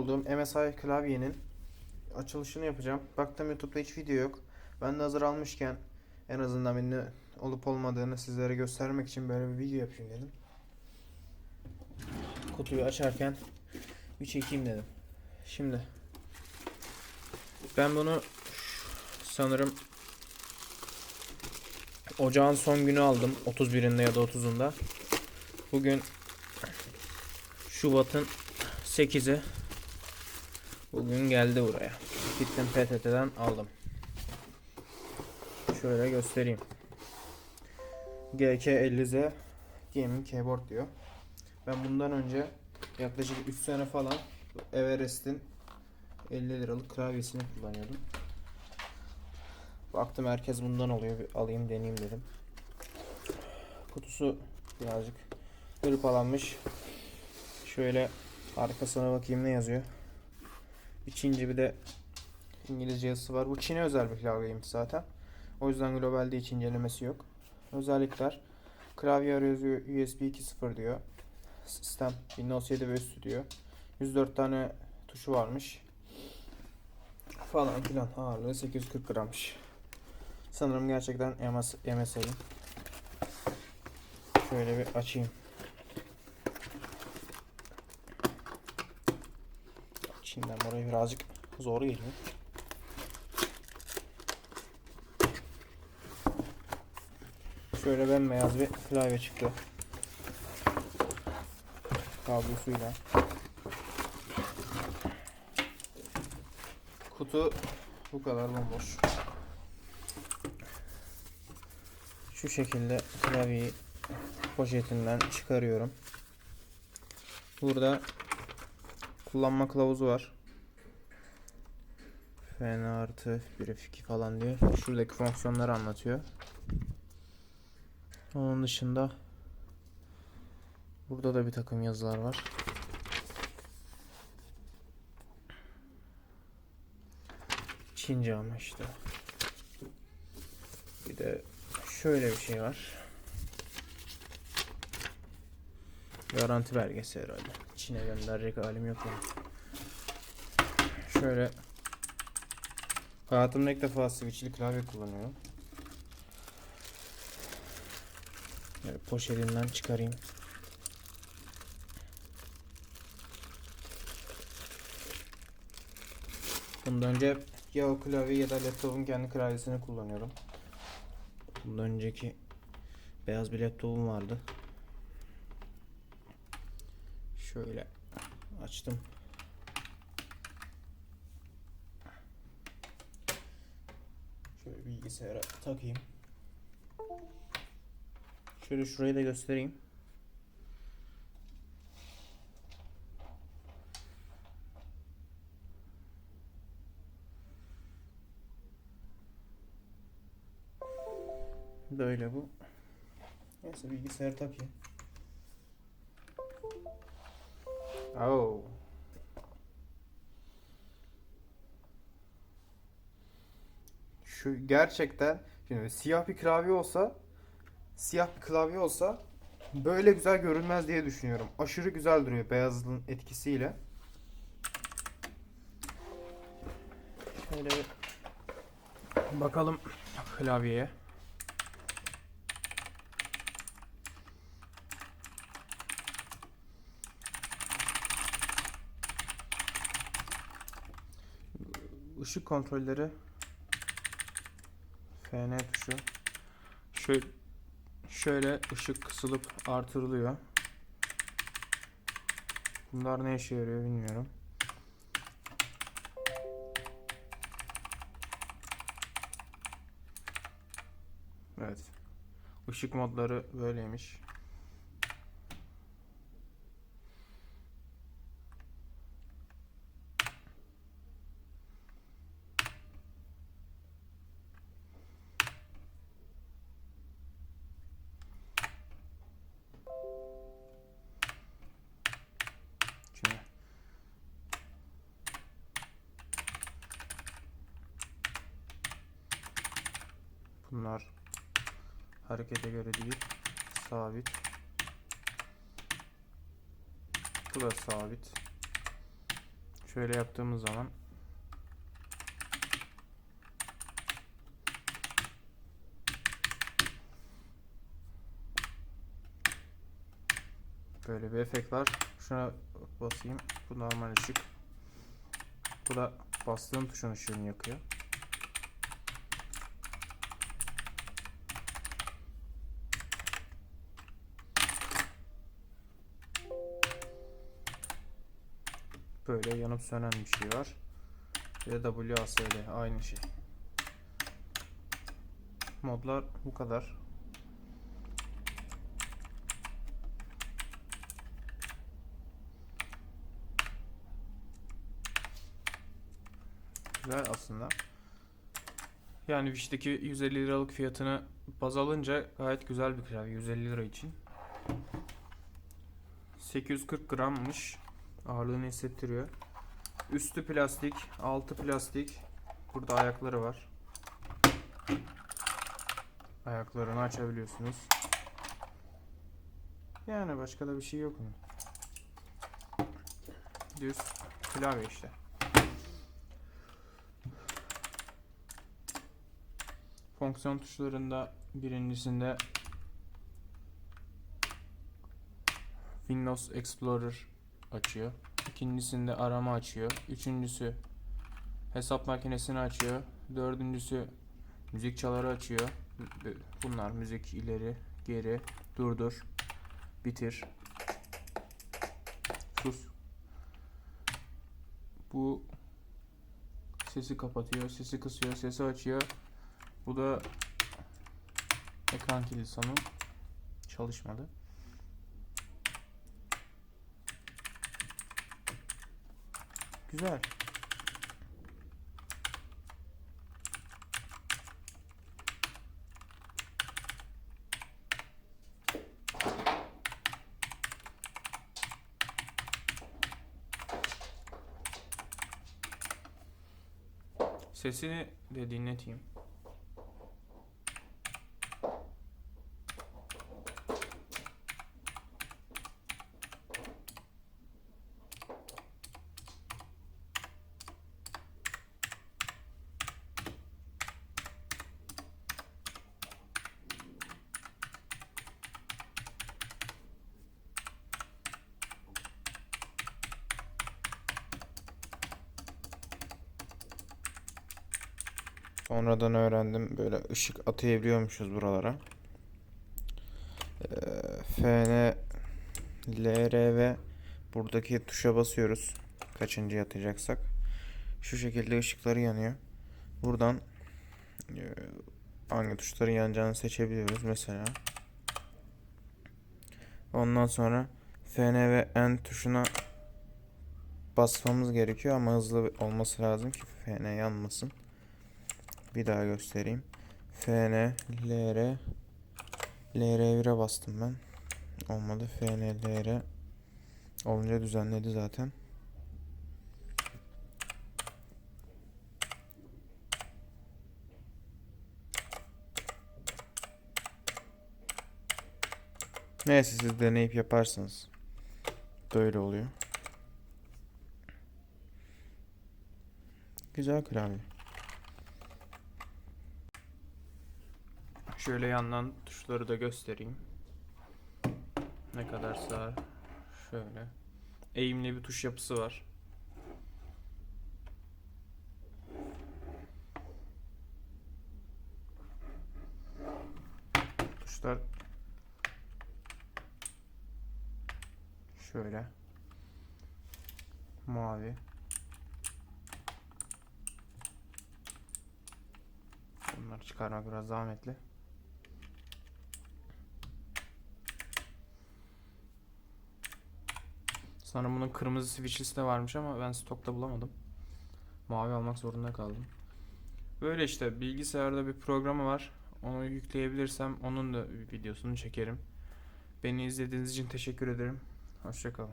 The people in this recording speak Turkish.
olduğum MSI klavyenin açılışını yapacağım. Baktım YouTube'da hiç video yok. Ben de hazır almışken en azından benim ne olup olmadığını sizlere göstermek için böyle bir video yapayım dedim. Kutuyu açarken bir çekeyim dedim. Şimdi ben bunu sanırım ocağın son günü aldım. 31'inde ya da 30'unda. Bugün Şubat'ın 8'i. Bugün geldi buraya. Gittim PTT'den aldım. Şöyle göstereyim. GK50Z Gaming Keyboard diyor. Ben bundan önce yaklaşık 3 sene falan Everest'in 50 liralık klavyesini kullanıyordum. Baktım herkes bundan alıyor. Bir alayım deneyeyim dedim. Kutusu birazcık hırpalanmış. Şöyle arkasına bakayım ne yazıyor. Bir Çince bir de İngilizce yazısı var. Bu Çin'e özel bir klavyeymiş zaten. O yüzden globalde hiç incelemesi yok. Özellikler klavye arayüzü USB 2.0 diyor. Sistem Windows 7 ve üstü diyor. 104 tane tuşu varmış. Falan filan ağırlığı 840 grammış. Sanırım gerçekten MS, MSI'ın. Şöyle bir açayım. Çin'den buraya birazcık zor geliyor. Şöyle bembeyaz bir klavye çıktı. Kablosuyla. Kutu bu kadar bomboş. Şu şekilde klavyeyi poşetinden çıkarıyorum. Burada kullanma kılavuzu var. FN artı 1 F2 falan diyor. Şuradaki fonksiyonları anlatıyor. Onun dışında burada da bir takım yazılar var. Çince ama işte. Bir de şöyle bir şey var. Garanti belgesi herhalde. Çin'e gönderecek halim yok yani. Şöyle Hayatımda ilk defa switchli klavye kullanıyorum. Böyle poşetinden çıkarayım. Bundan önce ya o klavye ya da laptopun kendi klavyesini kullanıyorum. Bundan önceki beyaz bir laptopum vardı. Şöyle açtım. Şöyle bilgisayara takayım. Şöyle şurayı da göstereyim. Böyle bu. Neyse bilgisayarı takayım. Oh. Şu gerçekten şimdi siyah bir klavye olsa siyah bir klavye olsa böyle güzel görünmez diye düşünüyorum. Aşırı güzel duruyor beyazlığın etkisiyle. Şöyle bakalım klavyeye. Işık kontrolleri FN tuşu. Şöyle şöyle ışık kısılıp artırılıyor. Bunlar ne işe yarıyor bilmiyorum. Evet. Işık modları böyleymiş. Şöyle. Bunlar harekete göre değil, sabit. Bu da sabit. Şöyle yaptığımız zaman Böyle bir efekt var. Şuna basayım. Bu normal ışık. Bu da bastığım tuşun ışığını yakıyor. Böyle yanıp sönen bir şey var. Bir de WASD aynı şey. Modlar bu kadar. Güzel aslında. Yani Wish'teki 150 liralık fiyatını baz alınca gayet güzel bir klavye 150 lira için. 840 grammış. Ağırlığını hissettiriyor. Üstü plastik, altı plastik. Burada ayakları var. Ayaklarını açabiliyorsunuz. Yani başka da bir şey yok mu? Düz klavye işte. Fonksiyon tuşlarında birincisinde Windows Explorer açıyor. İkincisinde arama açıyor. Üçüncüsü hesap makinesini açıyor. Dördüncüsü müzik çaları açıyor. Bunlar müzik ileri, geri, durdur, bitir, sus. Bu sesi kapatıyor, sesi kısıyor, sesi açıyor. Bu da ekran kilidi. Çalışmadı. Güzel. Sesini de dinleteyim. Sonradan öğrendim böyle ışık atayabiliyormuşuz buralara. Ee, FN, LR ve buradaki tuşa basıyoruz. Kaçıncı atacaksak. Şu şekilde ışıkları yanıyor. Buradan e, hangi tuşların yanacağını seçebiliyoruz mesela. Ondan sonra FN ve N tuşuna basmamız gerekiyor ama hızlı olması lazım ki FN yanmasın. Bir daha göstereyim. FN, LR, LR1'e bastım ben. Olmadı. FN, LR olunca düzenledi zaten. Neyse siz deneyip yaparsınız. Böyle oluyor. Güzel klavye. Şöyle yandan tuşları da göstereyim. Ne kadar sağ. Şöyle. Eğimli bir tuş yapısı var. Tuşlar şöyle mavi Bunları çıkarmak biraz zahmetli. Sanırım bunun kırmızı switchlisi de varmış ama ben stokta bulamadım. Mavi almak zorunda kaldım. Böyle işte bilgisayarda bir programı var. Onu yükleyebilirsem onun da videosunu çekerim. Beni izlediğiniz için teşekkür ederim. Hoşçakalın.